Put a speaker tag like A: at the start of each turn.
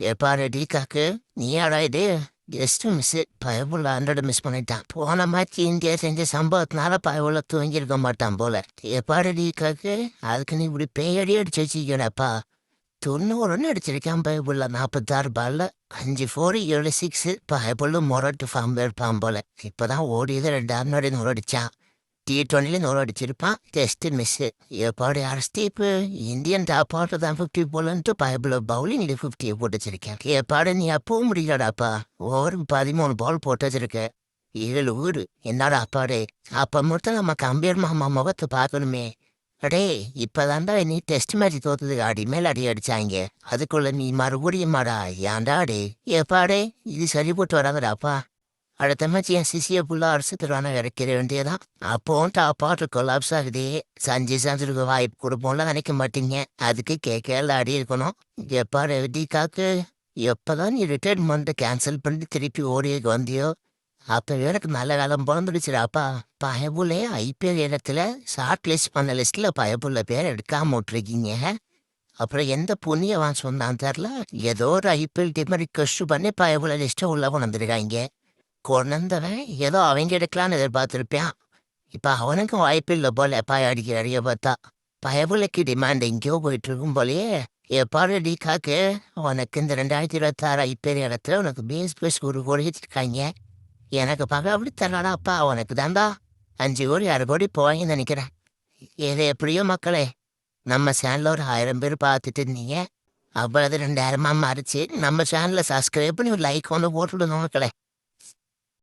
A: எப்பா ரெடி காக்கு நீயாடா இது கெஸ்ட்டு மிஸ் பயபுள்ள ஹண்ட்ரட் மிஸ் பண்ணிட்டான் போன மாதிரி இந்தியா செஞ்ச சம்பவத்தினால பயபுள்ள தூங்கியிருக்க மாட்டான் போல எப்பா ரெடி காக்கு அதுக்கு நீ இப்படி பேயடி அடிச்சு வச்சிக்கடப்பா தொண்ணூறுன்னு அடிச்சிருக்கான் பயபுள்ள நாற்பத்தாறு பால்ல அஞ்சு ஃபோர் ஏழு சிக்ஸ் பயபுள்ள மொரட்டு ஃபார்ம் இருப்பான் போல இப்பதான் ஓடியது ரெண்டு அன்னோட நூறு அடிச்சான் டி டுவெண்ட்டில நூறு அடிச்சிருப்பான். டெஸ்ட் மிஸ்ஸு எப்பாடி அரஸ்டி இப்போ இந்தியன் டாப் ஆர்டர் தான் ஃபிஃப்டி போலன்ட்டு பைபிள் பவுலிங் இது ஃபிஃப்டியை போட்டு வச்சிருக்கேன் எப்பாடு நீ அப்பவும் முடியலடாப்பா. ஓவர் பதிமூணு பால் போட்டு வச்சிருக்க ஏழு ஊரு. என்னடா அப்பாடே. அப்ப மட்டும் நம்ம கம்பீர் மாமா முகத்தை பார்க்கணுமே. அடே இப்பதான்டா நீ டெஸ்ட் மேட்ச் தோத்தது அடி மேல அடி அடிச்சாங்க. அதுக்குள்ள நீ மறுபடியும் மாடா ஏன்டா அடே. எப்பாடே இது சரி போட்டு அடுத்த மேட்ச் என் சிசியை ஃபுல்லாக அரிசி தருவான இறக்கிற வேண்டியதான் அப்போவும் டாப்பாட்டு கொலாப்ஸ் ஆகுது. சஞ்சு சான்சருக்கு வாய்ப்பு கொடுப்போம்லாம் நினைக்க மாட்டீங்க. அதுக்கு கேட்கல அடி இருக்கணும். எப்பா ரெடி காக்கு எப்போதான் நீ ரிட்டையர்மெண்ட்டை கேன்சல் பண்ணி திருப்பி ஓடியக்கு வந்தியோ? அப்போ எனக்கு நல்ல காலம் பிறந்துடுச்சுடாப்பா பயபுலே ஐபிஎல் இடத்துல ஷார்ட் லிஸ்ட் பண்ண லிஸ்ட்டில் பயபுள்ள பேர் எடுக்காம விட்ருக்கீங்க அப்புறம் எந்த புண்ணியவான் சொன்னான் தெரில? ஏதோ ஒரு ஐபிஎல் டீமை ரிக்வஸ்ட் பண்ணி பயபுள்ள லிஸ்ட்டை உள்ள வந்துருக்காங்க. கொண்டவன் ஏதோ அவங்க எடுக்கலான்னு எதிர்பார்த்துருப்பான். இப்போ அவனுக்கும் வாய்ப்பில்லை போல பாய அடிக்கிறாரிய பார்த்தா. பயபுலைக்கு டிமாண்ட் எங்கேயோ போயிட்டு இருக்கும் போலயே எப்பாடு டி காக்கு உனக்கு இந்த ரெண்டாயிரத்தி இருபத்தாறு ஐபிஎல் இடத்துல உனக்கு பேஸ் பேஸ் ஒரு கோடி வச்சிருக்காங்க. எனக்கு பார்க்க அப்படி தரலாடாப்பா உனக்கு தாண்டா அஞ்சு கோடி ஆறு கோடி போவாங்கன்னு நினைக்கிறேன். இது எப்படியோ மக்களே நம்ம சேனலில் ஒரு ஆயிரம் பேர் பார்த்துட்டு இருந்தீங்க. அவ்வளவு ரெண்டாயிரமா மாறிச்சு. நம்ம சேனலை சப்ஸ்கிரைப் பண்ணி ஒரு லைக் ஒன்று போட்டுவிடணும் மக்களே.